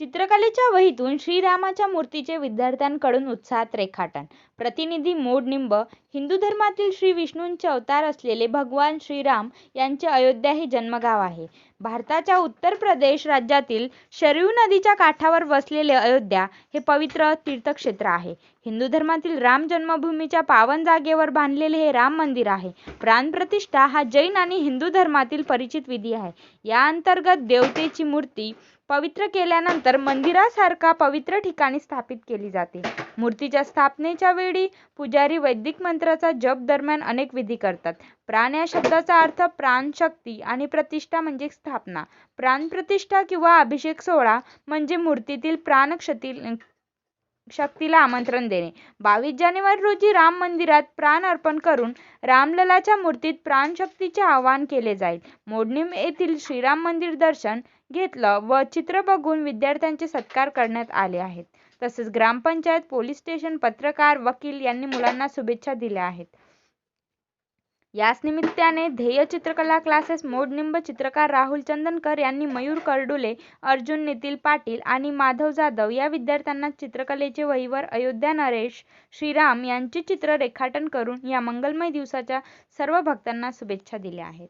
चित्रकलेच्या वहीतून श्रीरामाच्या मूर्तीचे विद्यार्थ्यांकडून उत्साहात रेखाटन. प्रतिनिधी मोडनिंब हिंदू धर्मातील श्री विष्णूंचे अवतार असलेले भगवान श्रीराम यांचे अयोध्या हे जन्मगाव आहे. भारताच्या उत्तर प्रदेश राज्यातील शरयू नदीच्या काठावर वसलेले अयोध्या हे पवित्र तीर्थक्षेत्र आहे. हिंदू धर्मातील राम जन्मभूमीच्या पावन जागेवर बांधलेले हे राम मंदिर आहे. प्राणप्रतिष्ठा हा जैन आणि हिंदू धर्मातील परिचित विधी आहे. या अंतर्गत देवतेची मूर्ती पवित्र केल्यानंतर मंदिरासारखा पवित्र ठिकाणी स्थापित केली जाते. मूर्तीच्या स्थापनेच्या वेळी पुजारी वैदिक मंत्राचा जप दरम्यान अनेक विधी करतात. प्राण या शब्दाचा अर्थ प्राणशक्ती आणि प्रतिष्ठा म्हणजे स्थापना. प्राणप्रतिष्ठा किंवा अभिषेक सोहळा म्हणजे मूर्तीतील प्राणक्षती शक्तीला आमंत्रण देणे. बावीस जानेवारी रोजी राम मंदिरात प्राण अर्पण करून रामललाच्या मूर्तीत प्राणशक्तीचे आवाहन केले जाईल. मोडणीम येथील श्रीराम मंदिर दर्शन घेतलं व चित्र बघून विद्यार्थ्यांचे सत्कार करण्यात आले आहेत. तसेच ग्रामपंचायत पोलीस स्टेशन पत्रकार वकील यांनी मुलांना शुभेच्छा दिल्या आहेत. याच निमित्ताने ध्येय चित्रकला क्लासेस मोडनिंब चित्रकार राहुल चंदनकर यांनी मयूर कर्डुले अर्जुन नितील पाटील आणि माधव जाधव या विद्यार्थ्यांना चित्रकलेचे वहीवर अयोध्या नरेश श्रीराम यांचे चित्र रेखाटन करून या मंगलमय दिवसाच्या सर्व भक्तांना शुभेच्छा दिल्या आहेत.